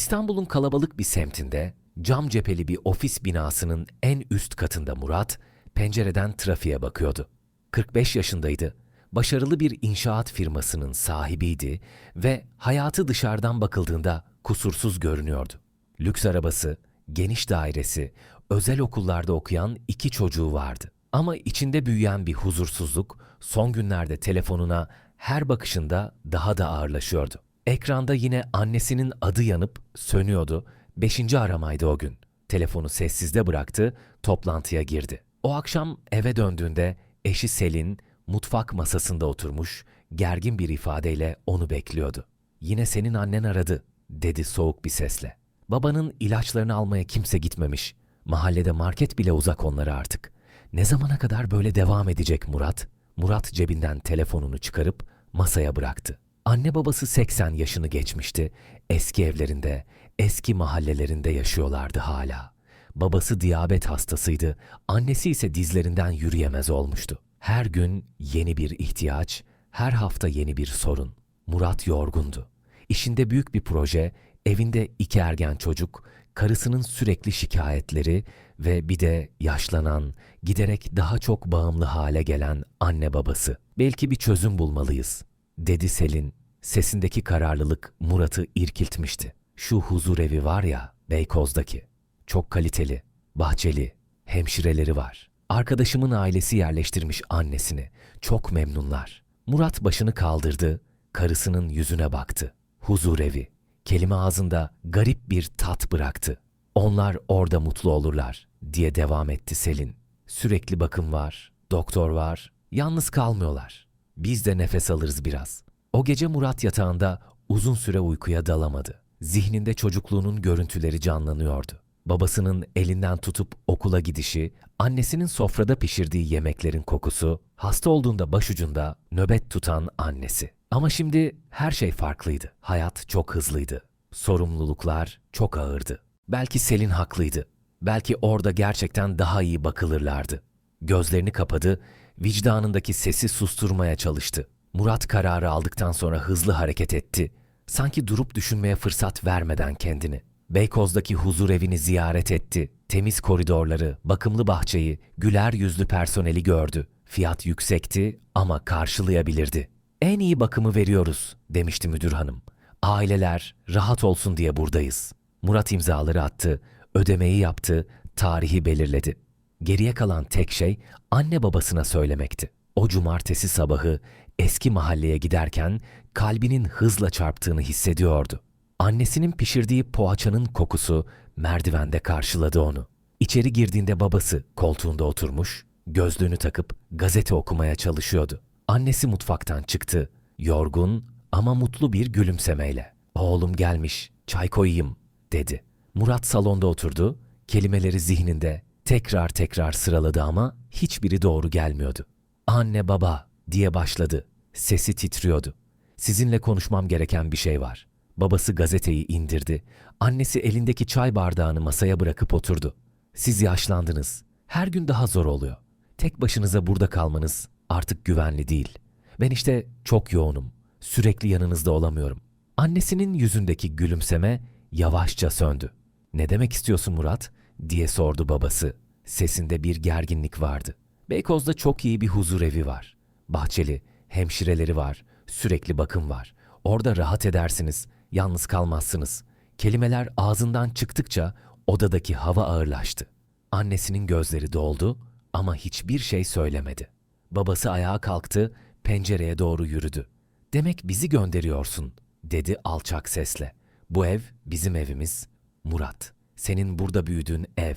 İstanbul'un kalabalık bir semtinde cam cepheli bir ofis binasının en üst katında Murat pencereden trafiğe bakıyordu. 45 yaşındaydı. Başarılı bir inşaat firmasının sahibiydi ve hayatı dışarıdan bakıldığında kusursuz görünüyordu. Lüks arabası, geniş dairesi, özel okullarda okuyan iki çocuğu vardı. Ama içinde büyüyen bir huzursuzluk son günlerde telefonuna her bakışında daha da ağırlaşıyordu. Ekranda yine annesinin adı yanıp sönüyordu. Beşinci aramaydı o gün. Telefonu sessizde bıraktı, toplantıya girdi. O akşam eve döndüğünde eşi Selin mutfak masasında oturmuş, gergin bir ifadeyle onu bekliyordu. Yine senin annen aradı, dedi soğuk bir sesle. Babanın ilaçlarını almaya kimse gitmemiş. Mahallede market bile uzak onlara artık. Ne zamana kadar böyle devam edecek Murat? Murat cebinden telefonunu çıkarıp masaya bıraktı. Anne babası 80 yaşını geçmişti. Eski evlerinde, eski mahallelerinde yaşıyorlardı hala. Babası diyabet hastasıydı, annesi ise dizlerinden yürüyemez olmuştu. Her gün yeni bir ihtiyaç, her hafta yeni bir sorun. Murat yorgundu. İşinde büyük bir proje, evinde iki ergen çocuk, karısının sürekli şikayetleri ve bir de yaşlanan, giderek daha çok bağımlı hale gelen anne babası. Belki bir çözüm bulmalıyız, dedi Selin. Sesindeki kararlılık Murat'ı irkiltmişti. Şu huzur evi var ya, Beykoz'daki. Çok kaliteli, bahçeli, hemşireleri var. Arkadaşımın ailesi yerleştirmiş annesini. Çok memnunlar. Murat başını kaldırdı, karısının yüzüne baktı. Huzur evi. Kelime ağzında garip bir tat bıraktı. Onlar orada mutlu olurlar diye devam etti Selin. Sürekli bakım var, doktor var, yalnız kalmıyorlar. Biz de nefes alırız biraz. O gece Murat yatağında uzun süre uykuya dalamadı. Zihninde çocukluğunun görüntüleri canlanıyordu. Babasının elinden tutup okula gidişi, annesinin sofrada pişirdiği yemeklerin kokusu, hasta olduğunda başucunda nöbet tutan annesi. Ama şimdi her şey farklıydı. Hayat çok hızlıydı. Sorumluluklar çok ağırdı. Belki Selin haklıydı. Belki orada gerçekten daha iyi bakılırlardı. Gözlerini kapadı, vicdanındaki sesi susturmaya çalıştı. Murat kararı aldıktan sonra hızlı hareket etti. Sanki durup düşünmeye fırsat vermeden kendini. Beykoz'daki huzur evini ziyaret etti. Temiz koridorları, bakımlı bahçeyi, güler yüzlü personeli gördü. Fiyat yüksekti ama karşılayabilirdi. En iyi bakımı veriyoruz, demişti müdür hanım. Aileler rahat olsun diye buradayız. Murat imzaları attı, ödemeyi yaptı, tarihi belirledi. Geriye kalan tek şey anne babasına söylemekti. O cumartesi sabahı eski mahalleye giderken kalbinin hızla çarptığını hissediyordu. Annesinin pişirdiği poğaçanın kokusu merdivende karşıladı onu. İçeri girdiğinde babası koltuğunda oturmuş, gözlüğünü takıp gazete okumaya çalışıyordu. Annesi mutfaktan çıktı, yorgun ama mutlu bir gülümsemeyle. "Oğlum gelmiş, çay koyayım." dedi. Murat salonda oturdu, kelimeleri zihninde tekrar tekrar sıraladı ama hiçbiri doğru gelmiyordu. "Anne baba" diye başladı. Sesi titriyordu. "Sizinle konuşmam gereken bir şey var." Babası gazeteyi indirdi. Annesi elindeki çay bardağını masaya bırakıp oturdu. Siz yaşlandınız. Her gün daha zor oluyor. Tek başınıza burada kalmanız artık güvenli değil. Ben işte çok yoğunum. Sürekli yanınızda olamıyorum. Annesinin yüzündeki gülümseme yavaşça söndü. Ne demek istiyorsun Murat? Diye sordu babası. Sesinde bir gerginlik vardı. Beykoz'da çok iyi bir huzur evi var. Bahçeli, hemşireleri var, sürekli bakım var. Orada rahat edersiniz, yalnız kalmazsınız. Kelimeler ağzından çıktıkça odadaki hava ağırlaştı. Annesinin gözleri doldu ama hiçbir şey söylemedi. Babası ayağa kalktı, pencereye doğru yürüdü. Demek bizi gönderiyorsun, dedi alçak sesle. Bu ev bizim evimiz. Murat, senin burada büyüdüğün ev.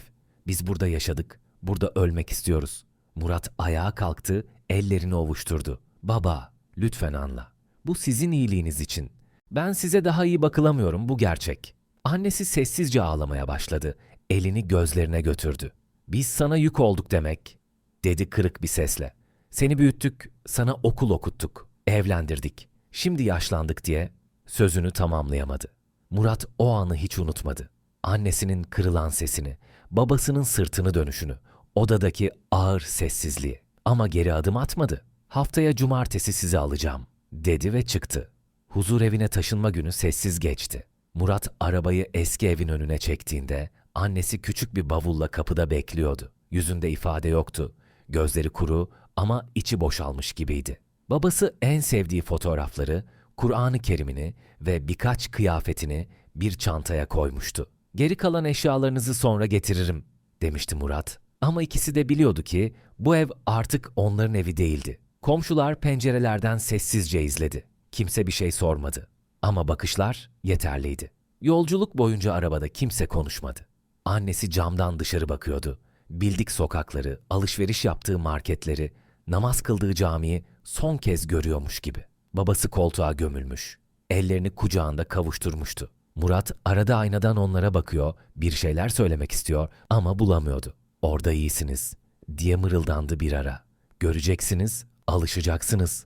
Biz burada yaşadık, burada ölmek istiyoruz. Murat ayağa kalktı, ellerini ovuşturdu. Baba, lütfen anla. Bu sizin iyiliğiniz için. Ben size daha iyi bakılamıyorum, bu gerçek. Annesi sessizce ağlamaya başladı. Elini gözlerine götürdü. Biz sana yük olduk demek, dedi kırık bir sesle. Seni büyüttük, sana okul okuttuk, evlendirdik. Şimdi yaşlandık diye sözünü tamamlayamadı. Murat o anı hiç unutmadı. Annesinin kırılan sesini, babasının sırtını dönüşünü, odadaki ağır sessizliği. Ama geri adım atmadı. Haftaya cumartesi sizi alacağım, dedi ve çıktı. Huzur evine taşınma günü sessiz geçti. Murat arabayı eski evin önüne çektiğinde annesi küçük bir bavulla kapıda bekliyordu. Yüzünde ifade yoktu. Gözleri kuru ama içi boşalmış gibiydi. Babası en sevdiği fotoğrafları, Kur'an-ı Kerim'ini ve birkaç kıyafetini bir çantaya koymuştu. Geri kalan eşyalarınızı sonra getiririm demişti Murat. Ama ikisi de biliyordu ki bu ev artık onların evi değildi. Komşular pencerelerden sessizce izledi. Kimse bir şey sormadı. Ama bakışlar yeterliydi. Yolculuk boyunca arabada kimse konuşmadı. Annesi camdan dışarı bakıyordu. Bildik sokakları, alışveriş yaptığı marketleri, namaz kıldığı camiyi son kez görüyormuş gibi. Babası koltuğa gömülmüş. Ellerini kucağında kavuşturmuştu. Murat arada aynadan onlara bakıyor, bir şeyler söylemek istiyor ama bulamıyordu. Orada iyisiniz diye mırıldandı bir ara. Göreceksiniz, alışacaksınız.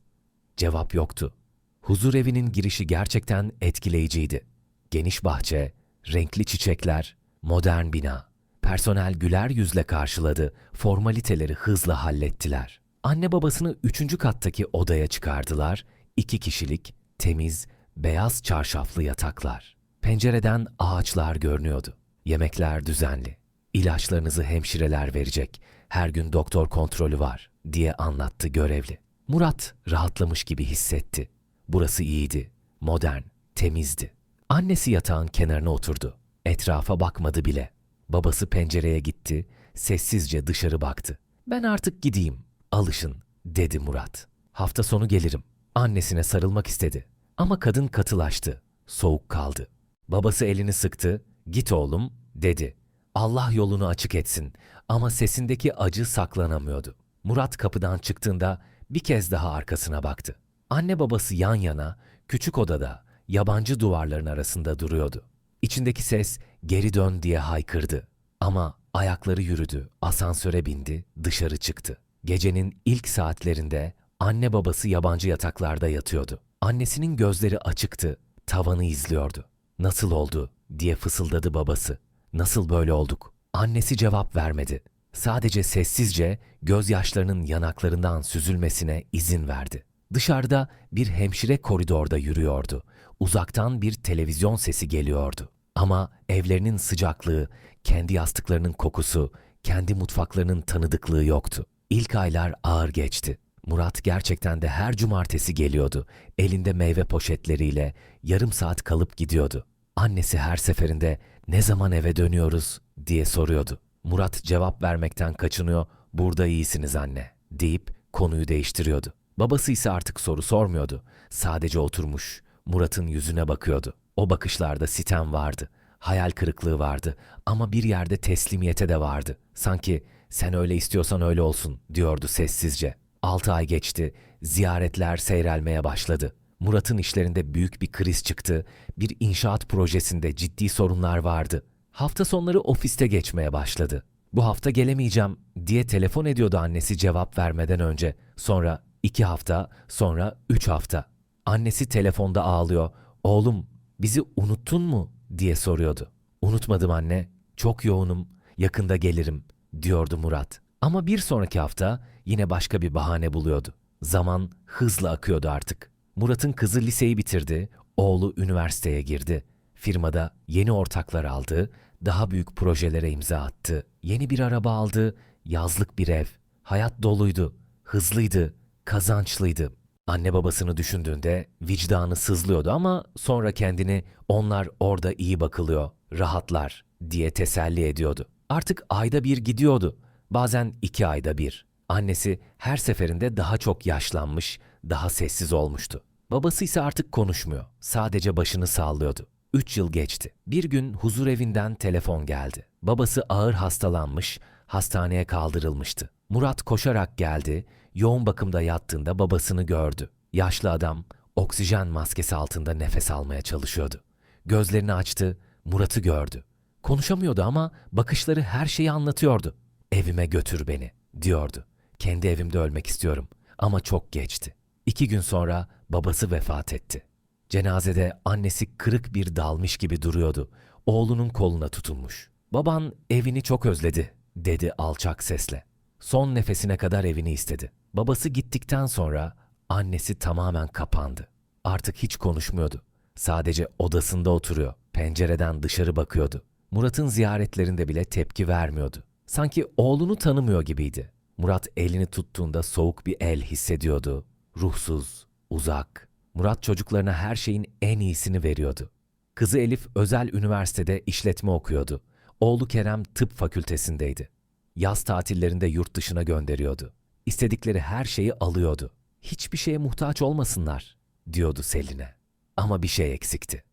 Cevap yoktu. Huzur evinin girişi gerçekten etkileyiciydi. Geniş bahçe, renkli çiçekler, modern bina. Personel güler yüzle karşıladı, formaliteleri hızla hallettiler. Anne babasını üçüncü kattaki odaya çıkardılar. İki kişilik, temiz, beyaz çarşaflı yataklar. Pencereden ağaçlar görünüyordu. Yemekler düzenli. İlaçlarınızı hemşireler verecek. Her gün doktor kontrolü var diye anlattı görevli. Murat rahatlamış gibi hissetti. Burası iyiydi, modern, temizdi. Annesi yatağın kenarına oturdu. Etrafa bakmadı bile. Babası pencereye gitti, sessizce dışarı baktı. Ben artık gideyim, alışın, dedi Murat. Hafta sonu gelirim. Annesine sarılmak istedi. Ama kadın katılaştı, soğuk kaldı. Babası elini sıktı, git oğlum, dedi. Allah yolunu açık etsin ama sesindeki acı saklanamıyordu. Murat kapıdan çıktığında bir kez daha arkasına baktı. Anne babası yan yana, küçük odada, yabancı duvarların arasında duruyordu. İçindeki ses geri dön diye haykırdı. Ama ayakları yürüdü, asansöre bindi, dışarı çıktı. Gecenin ilk saatlerinde anne babası yabancı yataklarda yatıyordu. Annesinin gözleri açıktı, tavanı izliyordu. Nasıl oldu diye fısıldadı babası. Nasıl böyle olduk? Annesi cevap vermedi. Sadece sessizce gözyaşlarının yanaklarından süzülmesine izin verdi. Dışarıda bir hemşire koridorda yürüyordu. Uzaktan bir televizyon sesi geliyordu. Ama evlerinin sıcaklığı, kendi yastıklarının kokusu, kendi mutfaklarının tanıdıklığı yoktu. İlk aylar ağır geçti. Murat gerçekten de her cumartesi geliyordu. Elinde meyve poşetleriyle yarım saat kalıp gidiyordu. Annesi her seferinde ne zaman eve dönüyoruz diye soruyordu. Murat cevap vermekten kaçınıyor. Burada iyisiniz anne deyip konuyu değiştiriyordu. Babası ise artık soru sormuyordu. Sadece oturmuş Murat'ın yüzüne bakıyordu. O bakışlarda sitem vardı. Hayal kırıklığı vardı ama bir yerde teslimiyete de vardı. Sanki sen öyle istiyorsan öyle olsun diyordu sessizce. Altı ay geçti, ziyaretler seyrelmeye başladı. Murat'ın işlerinde büyük bir kriz çıktı, bir inşaat projesinde ciddi sorunlar vardı. Hafta sonları ofiste geçmeye başladı. Bu hafta gelemeyeceğim diye telefon ediyordu annesi cevap vermeden önce. Sonra iki hafta, sonra üç hafta. Annesi telefonda ağlıyor. Oğlum bizi unuttun mu diye soruyordu. Unutmadım anne, çok yoğunum, yakında gelirim diyordu Murat. Ama bir sonraki hafta yine başka bir bahane buluyordu. Zaman hızla akıyordu artık. Murat'ın kızı liseyi bitirdi, oğlu üniversiteye girdi. Firmada yeni ortaklar aldı, daha büyük projelere imza attı. Yeni bir araba aldı, yazlık bir ev. Hayat doluydu, hızlıydı, kazançlıydı. Anne babasını düşündüğünde vicdanı sızlıyordu ama sonra kendini onlar orada iyi bakılıyor, rahatlar diye teselli ediyordu. Artık ayda bir gidiyordu. Bazen iki ayda bir. Annesi her seferinde daha çok yaşlanmış, daha sessiz olmuştu. Babası ise artık konuşmuyor. Sadece başını sallıyordu. Üç yıl geçti. Bir gün huzur evinden telefon geldi. Babası ağır hastalanmış, hastaneye kaldırılmıştı. Murat koşarak geldi, yoğun bakımda yattığında babasını gördü. Yaşlı adam oksijen maskesi altında nefes almaya çalışıyordu. Gözlerini açtı, Murat'ı gördü. Konuşamıyordu ama bakışları her şeyi anlatıyordu. Evime götür beni, diyordu. Kendi evimde ölmek istiyorum ama çok geçti. İki gün sonra babası vefat etti. Cenazede annesi kırık bir dalmış gibi duruyordu. Oğlunun koluna tutulmuş. Baban evini çok özledi, dedi alçak sesle. Son nefesine kadar evini istedi. Babası gittikten sonra annesi tamamen kapandı. Artık hiç konuşmuyordu. Sadece odasında oturuyor. Pencereden dışarı bakıyordu. Murat'ın ziyaretlerinde bile tepki vermiyordu. Sanki oğlunu tanımıyor gibiydi. Murat elini tuttuğunda soğuk bir el hissediyordu. Ruhsuz, uzak. Murat çocuklarına her şeyin en iyisini veriyordu. Kızı Elif özel üniversitede işletme okuyordu. Oğlu Kerem tıp fakültesindeydi. Yaz tatillerinde yurt dışına gönderiyordu. İstedikleri her şeyi alıyordu. Hiçbir şeye muhtaç olmasınlar, diyordu Selin'e. Ama bir şey eksikti.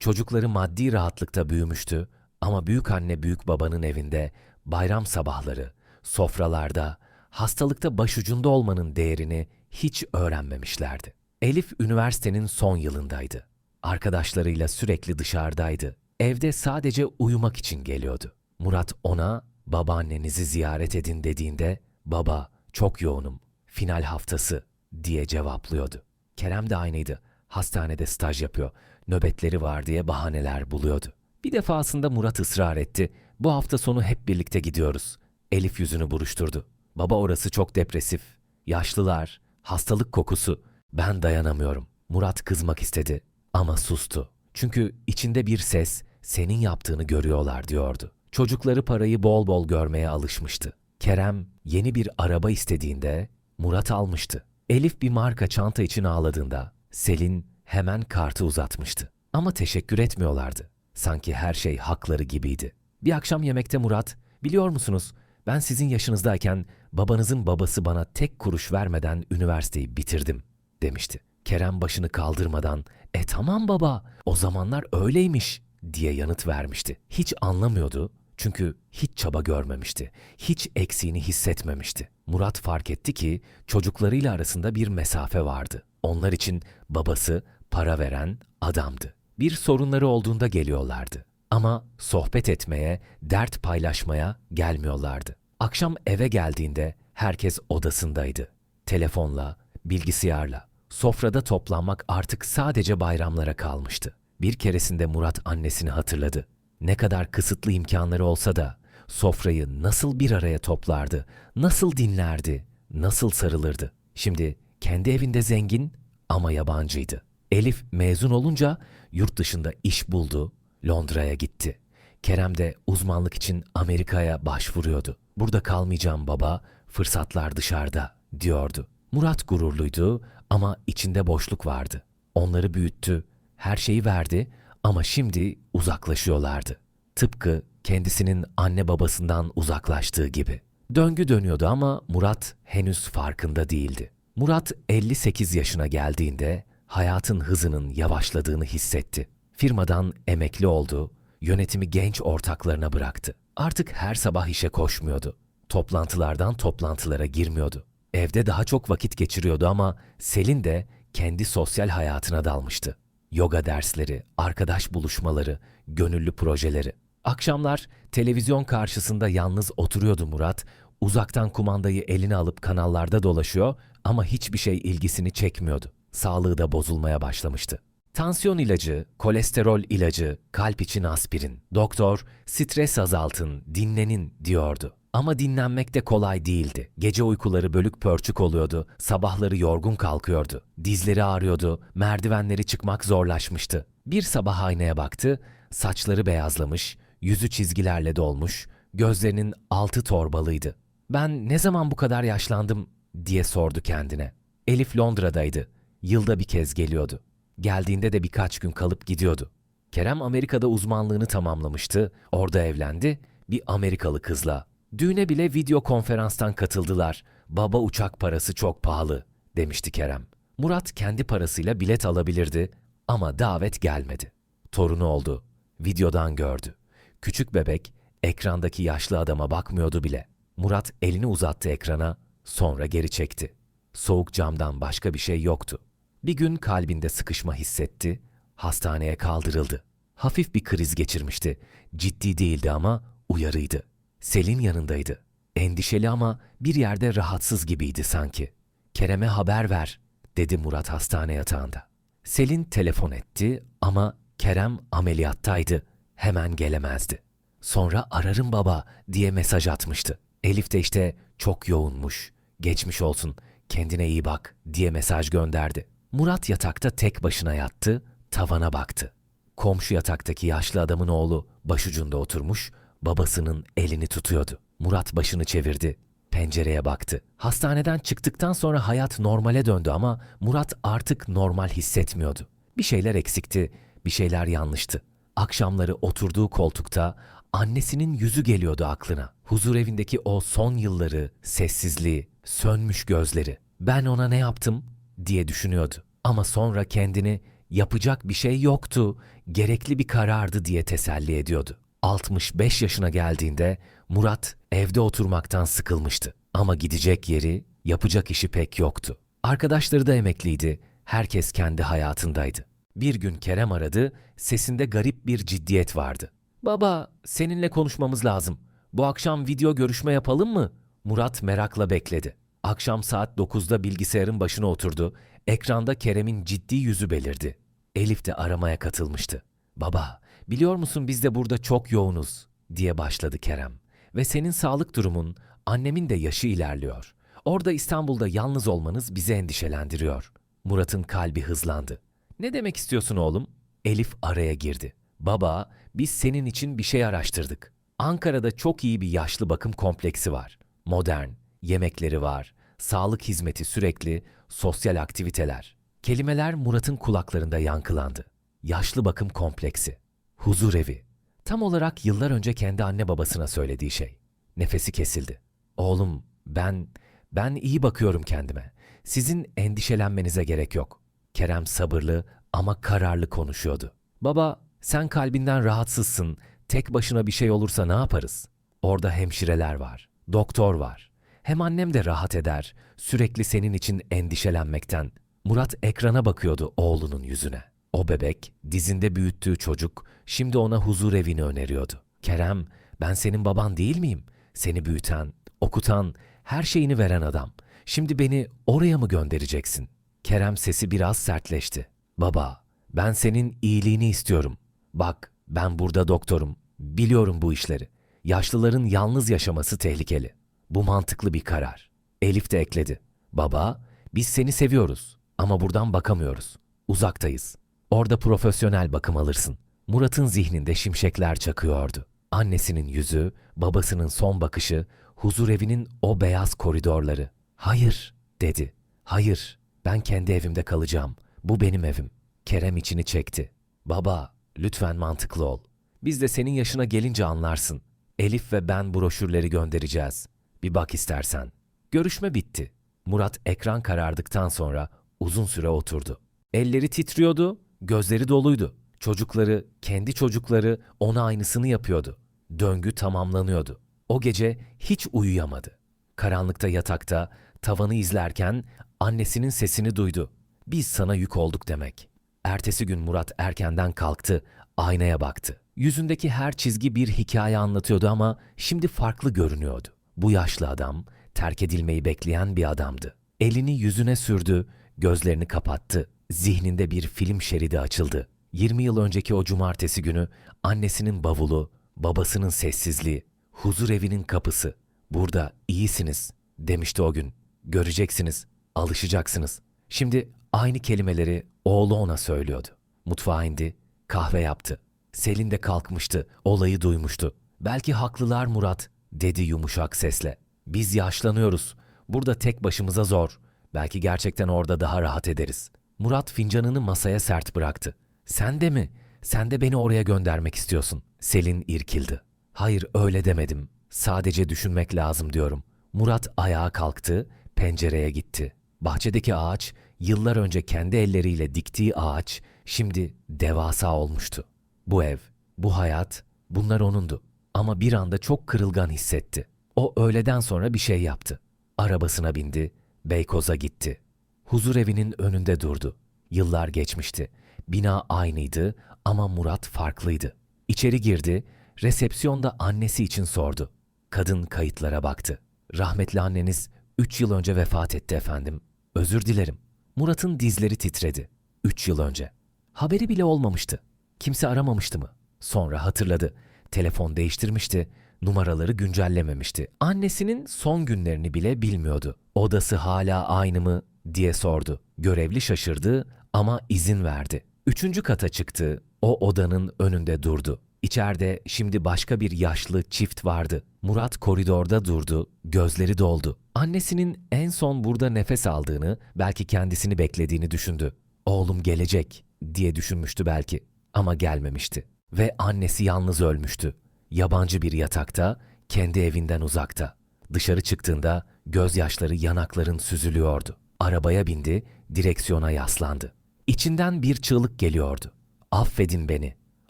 Çocukları maddi rahatlıkta büyümüştü ama büyük anne büyük babanın evinde bayram sabahları, sofralarda, hastalıkta başucunda olmanın değerini hiç öğrenmemişlerdi. Elif üniversitenin son yılındaydı. Arkadaşlarıyla sürekli dışarıdaydı. Evde sadece uyumak için geliyordu. Murat ona babaannenizi ziyaret edin dediğinde baba çok yoğunum, final haftası diye cevaplıyordu. Kerem de aynıydı. Hastanede staj yapıyor. Nöbetleri var diye bahaneler buluyordu. Bir defasında Murat ısrar etti. Bu hafta sonu hep birlikte gidiyoruz. Elif yüzünü buruşturdu. Baba orası çok depresif. Yaşlılar, hastalık kokusu. Ben dayanamıyorum. Murat kızmak istedi ama sustu. Çünkü içinde bir ses senin yaptığını görüyorlar diyordu. Çocukları parayı bol bol görmeye alışmıştı. Kerem yeni bir araba istediğinde Murat almıştı. Elif bir marka çanta için ağladığında Selin hemen kartı uzatmıştı. Ama teşekkür etmiyorlardı. Sanki her şey hakları gibiydi. Bir akşam yemekte Murat, biliyor musunuz ben sizin yaşınızdayken babanızın babası bana tek kuruş vermeden üniversiteyi bitirdim demişti. Kerem başını kaldırmadan e tamam baba o zamanlar öyleymiş diye yanıt vermişti. Hiç anlamıyordu çünkü hiç çaba görmemişti. Hiç eksiğini hissetmemişti. Murat fark etti ki çocuklarıyla arasında bir mesafe vardı. Onlar için babası para veren adamdı. Bir sorunları olduğunda geliyorlardı. Ama sohbet etmeye, dert paylaşmaya gelmiyorlardı. Akşam eve geldiğinde herkes odasındaydı. Telefonla, bilgisayarla, sofrada toplanmak artık sadece bayramlara kalmıştı. Bir keresinde Murat annesini hatırladı. Ne kadar kısıtlı imkanları olsa da sofrayı nasıl bir araya toplardı, nasıl dinlerdi, nasıl sarılırdı. Şimdi kendi evinde zengin ama yabancıydı. Elif mezun olunca yurt dışında iş buldu, Londra'ya gitti. Kerem de uzmanlık için Amerika'ya başvuruyordu. Burada kalmayacağım baba, fırsatlar dışarıda diyordu. Murat gururluydu ama içinde boşluk vardı. Onları büyüttü, her şeyi verdi ama şimdi uzaklaşıyorlardı. Tıpkı kendisinin anne babasından uzaklaştığı gibi. Döngü dönüyordu ama Murat henüz farkında değildi. Murat 58 yaşına geldiğinde hayatın hızının yavaşladığını hissetti. Firmadan emekli oldu, yönetimi genç ortaklarına bıraktı. Artık her sabah işe koşmuyordu. Toplantılardan toplantılara girmiyordu. Evde daha çok vakit geçiriyordu ama Selin de kendi sosyal hayatına dalmıştı. Yoga dersleri, arkadaş buluşmaları, gönüllü projeleri. Akşamlar televizyon karşısında yalnız oturuyordu Murat. Uzaktan kumandayı eline alıp kanallarda dolaşıyor ama hiçbir şey ilgisini çekmiyordu. Sağlığı da bozulmaya başlamıştı. Tansiyon ilacı, kolesterol ilacı, kalp için aspirin. Doktor, stres azaltın, dinlenin diyordu. Ama dinlenmek de kolay değildi. Gece uykuları bölük pörçük oluyordu, sabahları yorgun kalkıyordu. Dizleri ağrıyordu, merdivenleri çıkmak zorlaşmıştı. Bir sabah aynaya baktı, saçları beyazlamış, yüzü çizgilerle dolmuş, gözlerinin altı torbalıydı. Ben ne zaman bu kadar yaşlandım diye sordu kendine. Elif Londra'daydı. Yılda bir kez geliyordu. Geldiğinde de birkaç gün kalıp gidiyordu. Kerem Amerika'da uzmanlığını tamamlamıştı. Orada evlendi. Bir Amerikalı kızla. Düğüne bile video konferanstan katıldılar. Baba uçak parası çok pahalı demişti Kerem. Murat kendi parasıyla bilet alabilirdi ama davet gelmedi. Torunu oldu. Videodan gördü. Küçük bebek ekrandaki yaşlı adama bakmıyordu bile. Murat elini uzattı ekrana, sonra geri çekti. Soğuk camdan başka bir şey yoktu. Bir gün kalbinde sıkışma hissetti, hastaneye kaldırıldı. Hafif bir kriz geçirmişti. Ciddi değildi ama uyarıydı. Selin yanındaydı. Endişeli ama bir yerde rahatsız gibiydi sanki. Kerem'e haber ver, dedi Murat hastane yatağında. Selin telefon etti ama Kerem ameliyattaydı. Hemen gelemezdi. Sonra ararım baba diye mesaj atmıştı. Elif de işte çok yoğunmuş. Geçmiş olsun, kendine iyi bak diye mesaj gönderdi. Murat yatakta tek başına yattı, tavana baktı. Komşu yataktaki yaşlı adamın oğlu başucunda oturmuş, babasının elini tutuyordu. Murat başını çevirdi, pencereye baktı. Hastaneden çıktıktan sonra hayat normale döndü ama Murat artık normal hissetmiyordu. Bir şeyler eksikti, bir şeyler yanlıştı. Akşamları oturduğu koltukta annesinin yüzü geliyordu aklına. Huzur evindeki o son yılları, sessizliği, sönmüş gözleri. Ben ona ne yaptım diye düşünüyordu. Ama sonra kendini yapacak bir şey yoktu, gerekli bir karardı diye teselli ediyordu. 65 yaşına geldiğinde Murat evde oturmaktan sıkılmıştı. Ama gidecek yeri, yapacak işi pek yoktu. Arkadaşları da emekliydi, herkes kendi hayatındaydı. Bir gün Kerem aradı, sesinde garip bir ciddiyet vardı. Baba, seninle konuşmamız lazım. Bu akşam video görüşme yapalım mı? Murat merakla bekledi. Akşam saat 9'da bilgisayarın başına oturdu. Ekranda Kerem'in ciddi yüzü belirdi. Elif de aramaya katılmıştı. Baba, biliyor musun biz de burada çok yoğunuz diye başladı Kerem. Ve senin sağlık durumun, annemin de yaşı ilerliyor. Orada İstanbul'da yalnız olmanız bizi endişelendiriyor. Murat'ın kalbi hızlandı. Ne demek istiyorsun oğlum? Elif araya girdi. Baba, biz senin için bir şey araştırdık. Ankara'da çok iyi bir yaşlı bakım kompleksi var. Modern, yemekleri var, sağlık hizmeti sürekli, sosyal aktiviteler. Kelimeler Murat'ın kulaklarında yankılandı. Yaşlı bakım kompleksi, huzur evi. Tam olarak yıllar önce kendi anne babasına söylediği şey. Nefesi kesildi. Oğlum, ben, ben iyi bakıyorum kendime. Sizin endişelenmenize gerek yok. Kerem sabırlı ama kararlı konuşuyordu. Baba, sen kalbinden rahatsızsın. Tek başına bir şey olursa ne yaparız? Orada hemşireler var, doktor var. Hem annem de rahat eder, sürekli senin için endişelenmekten. Murat ekrana bakıyordu oğlunun yüzüne. O bebek, dizinde büyüttüğü çocuk, şimdi ona huzur evini öneriyordu. Kerem, ben senin baban değil miyim? Seni büyüten, okutan, her şeyini veren adam. Şimdi beni oraya mı göndereceksin? Kerem sesi biraz sertleşti. Baba, ben senin iyiliğini istiyorum. Bak, ben burada doktorum. Biliyorum bu işleri. Yaşlıların yalnız yaşaması tehlikeli. Bu mantıklı bir karar. Elif de ekledi. Baba, biz seni seviyoruz ama buradan bakamıyoruz. Uzaktayız. Orada profesyonel bakım alırsın. Murat'ın zihninde şimşekler çakıyordu. Annesinin yüzü, babasının son bakışı, huzur evinin o beyaz koridorları. Hayır, dedi. Hayır, ben kendi evimde kalacağım. Bu benim evim. Kerem içini çekti. Baba, lütfen mantıklı ol. Biz de senin yaşına gelince anlarsın. Elif ve ben broşürleri göndereceğiz. Bir bak istersen. Görüşme bitti. Murat ekran karardıktan sonra uzun süre oturdu. Elleri titriyordu, gözleri doluydu. Çocukları, kendi çocukları ona aynısını yapıyordu. Döngü tamamlanıyordu. O gece hiç uyuyamadı. Karanlıkta yatakta, tavanı izlerken annesinin sesini duydu. Biz sana yük olduk demek. Ertesi gün Murat erkenden kalktı, aynaya baktı. Yüzündeki her çizgi bir hikaye anlatıyordu ama şimdi farklı görünüyordu. Bu yaşlı adam terk edilmeyi bekleyen bir adamdı. Elini yüzüne sürdü, gözlerini kapattı. Zihninde bir film şeridi açıldı. 20 yıl önceki o cumartesi günü annesinin bavulu, babasının sessizliği, huzur evinin kapısı. Burada iyisiniz demişti o gün. Göreceksiniz, alışacaksınız. Şimdi aynı kelimeleri oğlu ona söylüyordu. Mutfağa indi, kahve yaptı. Selin de kalkmıştı, olayı duymuştu. Belki haklılar Murat, dedi yumuşak sesle. Biz yaşlanıyoruz. Burada tek başımıza zor. Belki gerçekten orada daha rahat ederiz. Murat fincanını masaya sert bıraktı. Sen de mi? Sen de beni oraya göndermek istiyorsun. Selin irkildi. Hayır öyle demedim. Sadece düşünmek lazım diyorum. Murat ayağa kalktı, pencereye gitti. Bahçedeki ağaç, yıllar önce kendi elleriyle diktiği ağaç, şimdi devasa olmuştu. Bu ev, bu hayat, bunlar onundu. Ama bir anda çok kırılgan hissetti. O öğleden sonra bir şey yaptı. Arabasına bindi, Beykoz'a gitti. Huzur evinin önünde durdu. Yıllar geçmişti. Bina aynıydı ama Murat farklıydı. İçeri girdi, resepsiyonda annesi için sordu. Kadın kayıtlara baktı. Rahmetli anneniz üç yıl önce vefat etti efendim. Özür dilerim. Murat'ın dizleri titredi. Üç yıl önce. Haberi bile olmamıştı. Kimse aramamıştı mı? Sonra hatırladı. Telefon değiştirmişti. Numaraları güncellememişti. Annesinin son günlerini bile bilmiyordu. Odası hala aynı mı diye sordu. Görevli şaşırdı ama izin verdi. Üçüncü kata çıktı, o odanın önünde durdu. İçeride şimdi başka bir yaşlı çift vardı. Murat koridorda durdu, gözleri doldu. Annesinin en son burada nefes aldığını, belki kendisini beklediğini düşündü. Oğlum gelecek diye düşünmüştü belki ama gelmemişti. Ve annesi yalnız ölmüştü. Yabancı bir yatakta, kendi evinden uzakta. Dışarı çıktığında gözyaşları yanakların süzülüyordu. Arabaya bindi, direksiyona yaslandı. İçinden bir çığlık geliyordu. Affedin beni.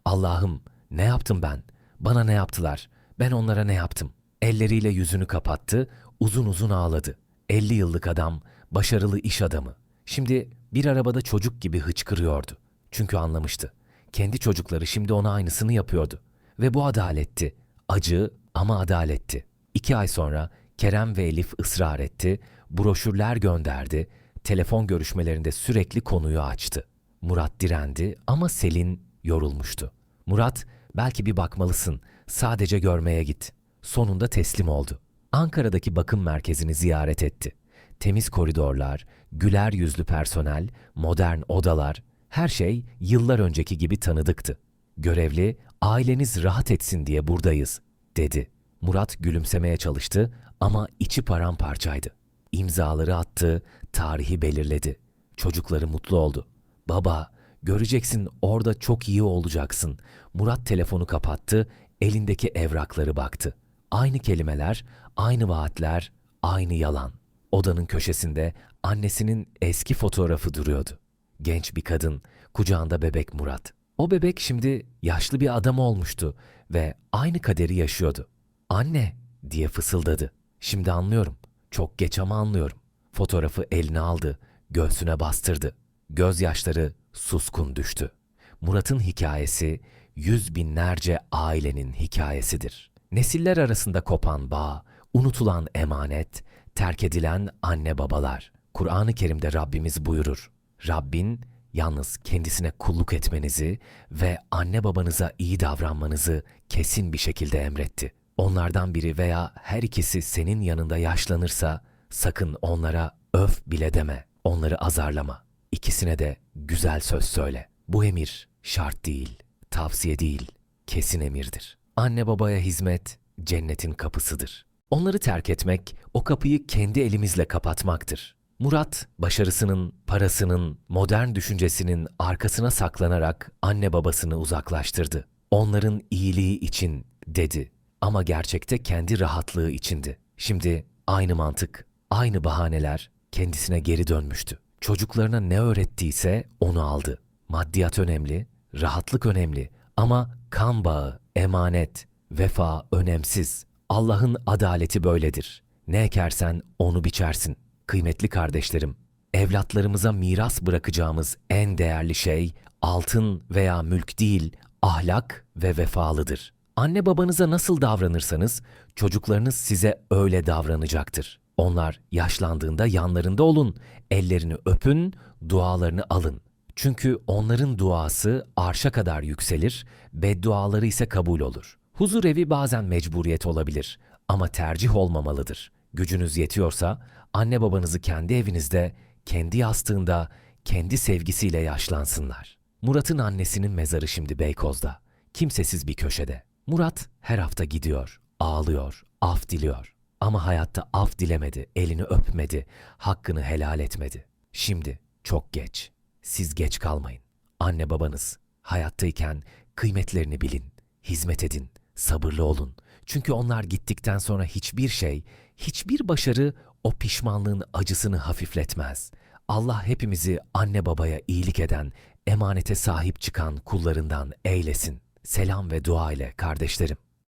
Allah'ım ne yaptım ben? Bana ne yaptılar? Ben onlara ne yaptım? Elleriyle yüzünü kapattı, uzun uzun ağladı. 50 yıllık adam, başarılı iş adamı. Şimdi bir arabada çocuk gibi hıçkırıyordu. Çünkü anlamıştı. Kendi çocukları şimdi ona aynısını yapıyordu. Ve bu adaletti. Acı ama adaletti. İki ay sonra Kerem ve Elif ısrar etti, broşürler gönderdi, telefon görüşmelerinde sürekli konuyu açtı. Murat direndi ama Selin yorulmuştu. Murat, belki bir bakmalısın, sadece görmeye git. Sonunda teslim oldu. Ankara'daki bakım merkezini ziyaret etti. Temiz koridorlar, güler yüzlü personel, modern odalar, her şey yıllar önceki gibi tanıdıktı. Görevli, aileniz rahat etsin diye buradayız, dedi. Murat gülümsemeye çalıştı ama içi paramparçaydı. İmzaları attı, tarihi belirledi. Çocukları mutlu oldu. Baba, göreceksin orada çok iyi olacaksın. Murat telefonu kapattı, elindeki evrakları baktı. Aynı kelimeler, aynı vaatler, aynı yalan. Odanın köşesinde annesinin eski fotoğrafı duruyordu. Genç bir kadın, kucağında bebek Murat. O bebek şimdi yaşlı bir adam olmuştu ve aynı kaderi yaşıyordu. Anne diye fısıldadı. Şimdi anlıyorum. Çok geç ama anlıyorum. Fotoğrafı eline aldı, göğsüne bastırdı. Gözyaşları suskun düştü. Murat'ın hikayesi yüz binlerce ailenin hikayesidir. Nesiller arasında kopan bağ, unutulan emanet, terk edilen anne babalar. Kur'an-ı Kerim'de Rabbimiz buyurur. Rabbin yalnız kendisine kulluk etmenizi ve anne babanıza iyi davranmanızı kesin bir şekilde emretti. Onlardan biri veya her ikisi senin yanında yaşlanırsa sakın onlara öf bile deme. Onları azarlama. İkisine de güzel söz söyle. Bu emir şart değil, tavsiye değil, kesin emirdir. Anne babaya hizmet cennetin kapısıdır. Onları terk etmek o kapıyı kendi elimizle kapatmaktır. Murat, başarısının, parasının, modern düşüncesinin arkasına saklanarak anne babasını uzaklaştırdı. Onların iyiliği için dedi ama gerçekte kendi rahatlığı içindi. Şimdi aynı mantık, aynı bahaneler kendisine geri dönmüştü. Çocuklarına ne öğrettiyse onu aldı. Maddiyat önemli, rahatlık önemli ama kan bağı, emanet, vefa önemsiz. Allah'ın adaleti böyledir. Ne ekersen onu biçersin. Kıymetli kardeşlerim, evlatlarımıza miras bırakacağımız en değerli şey altın veya mülk değil, ahlak ve vefalıdır. Anne babanıza nasıl davranırsanız çocuklarınız size öyle davranacaktır. Onlar yaşlandığında yanlarında olun, ellerini öpün, dualarını alın. Çünkü onların duası arşa kadar yükselir, bedduaları ise kabul olur. Huzur evi bazen mecburiyet olabilir ama tercih olmamalıdır. Gücünüz yetiyorsa anne babanızı kendi evinizde, kendi yastığında, kendi sevgisiyle yaşlansınlar. Murat'ın annesinin mezarı şimdi Beykoz'da. Kimsesiz bir köşede. Murat her hafta gidiyor, ağlıyor, af diliyor. Ama hayatta af dilemedi, elini öpmedi, hakkını helal etmedi. Şimdi çok geç. Siz geç kalmayın. Anne babanız hayattayken kıymetlerini bilin, hizmet edin, sabırlı olun. Çünkü onlar gittikten sonra hiçbir şey, hiçbir başarı o pişmanlığın acısını hafifletmez. Allah hepimizi anne babaya iyilik eden, emanete sahip çıkan kullarından eylesin. Selam ve dua ile kardeşlerim.